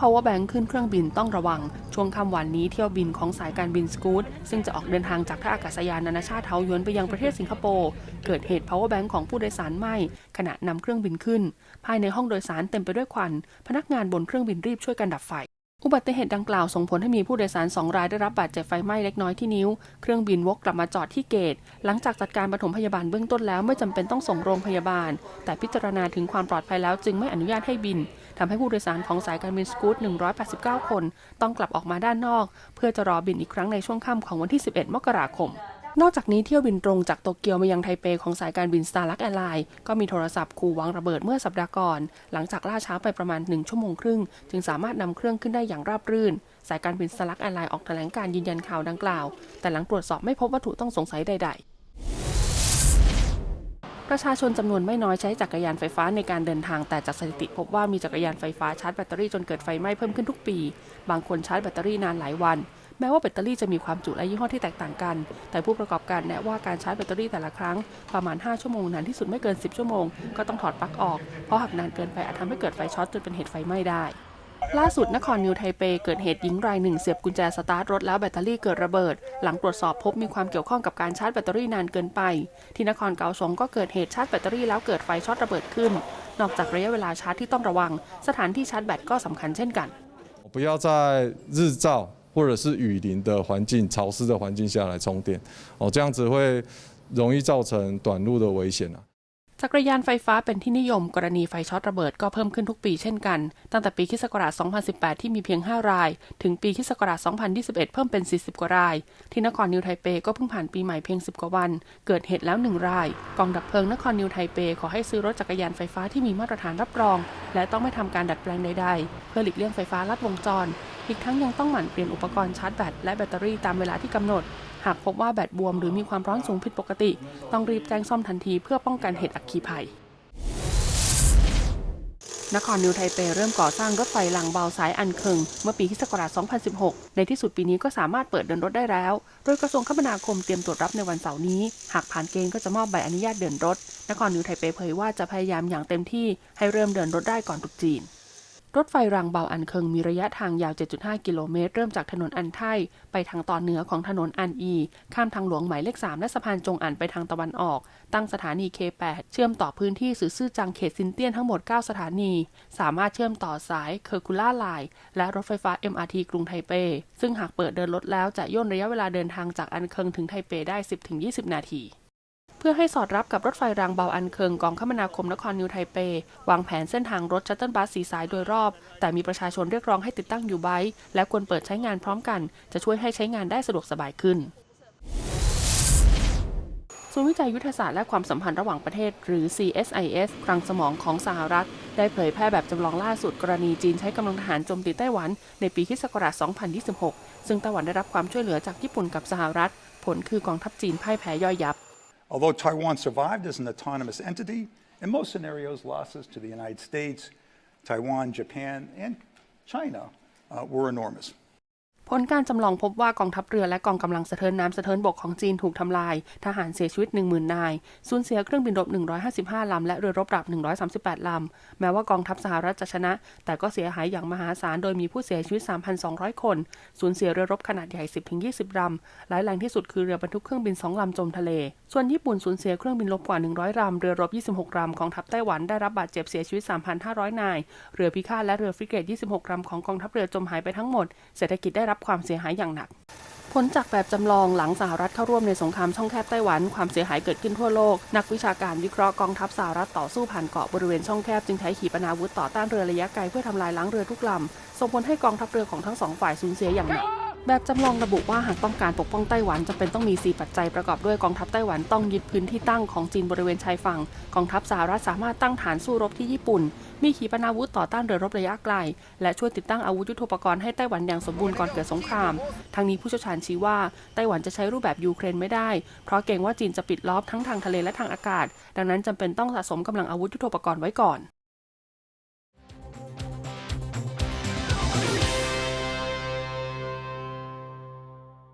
power bank ขึ้นเครื่องบินต้องระวัง ช่วงค่ำวันนี้เที่ยวบินของสายการบินสกูตซึ่งจะออกเดินทางจากท่าอากาศยานนานาชาติเทาหยวนไปยังประเทศสิงคโปร์ เกิดเหตุ power bank ของผู้โดยสารไหม้ขณะนำเครื่องบินขึ้น ภายในห้องโดยสารเต็มไปด้วยควัน พนักงานบนเครื่องบินรีบช่วยกันดับไฟอุบัติเหตุดังกล่าวส่งผลให้มีผู้โดยสาร2รายได้รับบาดเจ็บไฟไหม้เล็กน้อยที่นิ้ว เครื่องบินวกกลับมาจอดที่เกต หลังจากจัดการปฐมพยาบาลเบื้องต้นแล้วไม่จำเป็นต้องส่งโรงพยาบาล แต่พิจารณาถึงความปลอดภัยแล้วจึงไม่อนุญาตให้บิน ทำให้ผู้โดยสารของสายการบินสกูต189 คน ต้องกลับออกมาด้านนอก เพื่อจะรอบินอีกครั้งในช่วงค่ำของวันที่ 11 มกราคมนอกจากนี้เที่ยวบินตรงจากโตเกียวมายังไทเปของสายการบิน Starlux Airlines ก็มีโทรศัพท์ขู่วางระเบิดเมื่อสัปดาห์ก่อน หลังจากล่าช้าไปประมาณ 1 ชั่วโมงครึ่ง จึงสามารถนำเครื่องขึ้นได้อย่างราบรื่น สายการบิน Starlux Airlines ออกแถลงการยืนยันข่าวดังกล่าว แต่หลังตรวจสอบไม่พบวัตถุต้องสงสัยใด ๆ ประชาชนจำนวนไม่น้อยใช้จักรยานไฟฟ้าในการเดินทางแต่จากสถิติพบว่ามีจักรยานไฟฟ้าชาร์จแบตเตอรี่จนเกิดไฟไหม้เพิ่มขึ้นทุกปี บางคนชาร์จแบตเตอรี่นานหลายวัน แม้ว่าแบตเตอรี่จะมีความจุและยี่ห้อที่แตกต่างกัน แต่ผู้ประกอบการแนะว่าการชาร์จแบตเตอรี่แต่ละครั้งประมาณ 5 ชั่วโมงนานที่สุดไม่เกิน 10 ชั่วโมง ก็ต้องถอดปลั๊กออกเพราะหากนานเกินไปอาจทำให้เกิดไฟช็อตจนเป็นเหตุไฟไหม้ได้ ล่าสุดนครนิวไทเปเกิดเหตุหญิงรายหนึ่งเสียบกุญแจสตาร์ทรถแล้วแบตเตอรี่เกิดระเบิด หลังตรวจสอบพบมีความเกี่ยวข้องกับการชาร์จแบตเตอรี่นานเกินไป ที่นครเกาสงก็เกิดเหตุชาร์จแบตเตอรี่แล้วเกิดไฟช็อตระเบิดขึ้น นอกจากระยะเวลาชาร์จที่ต้องระวัง สถานที่ชาร์จแบตก็สำคัญเช่นกัน 不要在日照或者是雨淋的环境、潮湿的环境下来充电，哦，这样子会容易造成短路的危险啊。 จักรยานไฟฟ้าเป็นที่นิยมกรณีไฟช็อตระเบิดก็เพิ่มขึ้นทุกปีเช่นกัน ตั้งแต่ปีคศ2018 ที่มีเพียง 5 ราย ถึงปีคศ2021 เพิ่มเป็น 40 กว่าราย ที่นครนิวไทเปก็เพิ่งผ่านปีใหม่เพียง 10 กว่าวัน เกิดเหตุแล้ว 1 ราย กองดับเพลิงนครนิวไทเปขอให้ซื้อรถจักรยานไฟฟ้าที่มีมาตรฐานรับรอง และต้องไม่ทำการดัดแปลงใด ๆ เพื่อหลีกเลี่ยงไฟฟ้าลัดวงจร อีกทั้งยังต้องหมั่นเปลี่ยนอุปกรณ์ชาร์จแบตและแบตเตอรี่ตามเวลาที่กำหนด หากพบว่าแบตบวมหรือมีความร้อนสูงผิดปกติ ต้องรีบแจ้งซ่อมทันทีเพื่อป้องกันเหตุอัคคีภัยนครนิวไทเปเริ่มก่อสร้างรถไฟรางเบาสายอันเคิง เมื่อปีคศ2016 ในที่สุดปีนี้ก็สามารถเปิดเดินรถได้แล้ว โดยกระทรวงคมนาคมเตรียมตรวจรับในวันเสาร์นี้ หากผ่านเกณฑ์ก็จะมอบใบอนุญาตเดินรถ นครนิวไทเปเผยว่าจะพยายามอย่างเต็มที่ให้เริ่มเดินรถได้ก่อนตรุษจีน รถไฟรางเบาอันเคิงมีระยะทางยาว 7.5 กิโลเมตร เริ่มจากถนนอันไทไปทางตอนเหนือของถนนอันอี ข้ามทางหลวงหมายเลข 3 และสะพานจงอันไปทางตะวันออก ตั้งสถานี K8 เชื่อมต่อพื้นที่สื่อซื่อจังเขตซินเตียนทั้งหมด 9 สถานี สามารถเชื่อมต่อสายเคอร์คูล่าไลน์และรถไฟฟ้า MRT กรุงไทเป ซึ่งหากเปิดเดินรถแล้วจะย่นระยะเวลาเดินทางจากอันเคิงถึงไทเปได้ 10-20 นาที เพื่อให้สอดรับกับรถไฟรางเบาอันเคิงกองคมนาคมนครนิวไทเป วางแผนเส้นทางรถชัตเติลบัสสีสายโดยรอบ แต่มีประชาชนเรียกร้องให้ติดตั้งอยู่ไบและควรเปิดใช้งานพร้อมกัน จะช่วยให้ใช้งานได้สะดวกสบายขึ้นศูนย์วิจัยยุทธศาสตร์และความสัมพันธ์ระหว่างประเทศ หรือ CSIS คลังสมองของสหรัฐ ได้เผยแพร่แบบจำลองล่าสุดกรณีจีนใช้กำลังทหารโจมตีไต้หวัน ในปีคศ2026 ซึ่งไต้หวันได้รับความช่วยเหลือจากญี่ปุ่นกับสหรัฐ ผลคือกองทัพจีนพ่ายแพ้ย่อยยับ Although Taiwan survived as an autonomous entity, in most scenarios, losses to the United States, Taiwan, Japan, and China uh, were enormous. ผลการจำลองพบว่ากองทัพเรือและกองกำลังสะเทินน้ำสะเทินบกของจีนถูกทำลาย ทหารเสียชีวิต 10,000 นาย สูญเสียเครื่องบินรบ 155 ลำ และเรือรบดับ 138 ลำ แม้ว่ากองทัพสหรัฐจะชนะ แต่ก็เสียหายอย่างมหาศาล โดยมีผู้เสียชีวิต 3,200 คน สูญเสียเรือรบขนาดใหญ่ 10-20 ลำ หลายแหล่งที่สุดคือเรือบรรทุกเครื่องบิน 2 ลำจมทะเล ส่วนญี่ปุ่นสูญเสียเครื่องบินรบกว่า 100 ลำ เรือรบ 26 ลำของทัพไต้หวันได้รับบาดเจ็บเสียชีวิต 3,500 นาย เรือพิฆาตและเรือฟริเกต 26ลำของกองทัพเรือจมหายไปทั้งหมด เศรษฐกิจได้รับความเสียหายอย่างหนัก ผลจากแบบจำลองหลังสหรัฐเข้าร่วมในสงครามช่องแคบไต้หวัน ความเสียหายเกิดขึ้นทั่วโลก นักวิชาการวิเคราะห์กองทัพสหรัฐต่อสู้ผ่านเกาะบริเวณช่องแคบจึงใช้ขีปนาวุธต่อต้านเรือระยะไกลเพื่อทำลายล้างเรือทุกลำส่งผลให้กองทัพเรือของทั้งสองฝ่ายสูญเสียอย่างหนัก แบบจำลองระบุว่าหากต้องการปกป้องไต้หวันจำเป็นต้องมี 4 ปัจจัยประกอบด้วยกองทัพไต้หวันต้องยึดพื้นที่ตั้งของจีนบริเวณชายฝั่ง กองทัพสหรัฐสามารถตั้งฐานสู้รบที่ญี่ปุ่น มีขีปนาวุธต่อต้านเรือรบระยะไกล และช่วยติดตั้งอาวุธยุทโธปกรณ์ให้ไต้หวันอย่างสมบูรณ์ก่อนเกิดสงครามทางนี้ผู้เชี่ยวชาญชี้ว่าไต้หวันจะใช้รูปแบบยูเครนไม่ได้ เพราะเกรงว่าจีนจะปิดล้อมทั้งทางทะเลและทางอากาศ ดังนั้นจำเป็นต้องสะสมกำลังอาวุธยุทโธปกรณ์ไว้ก่อน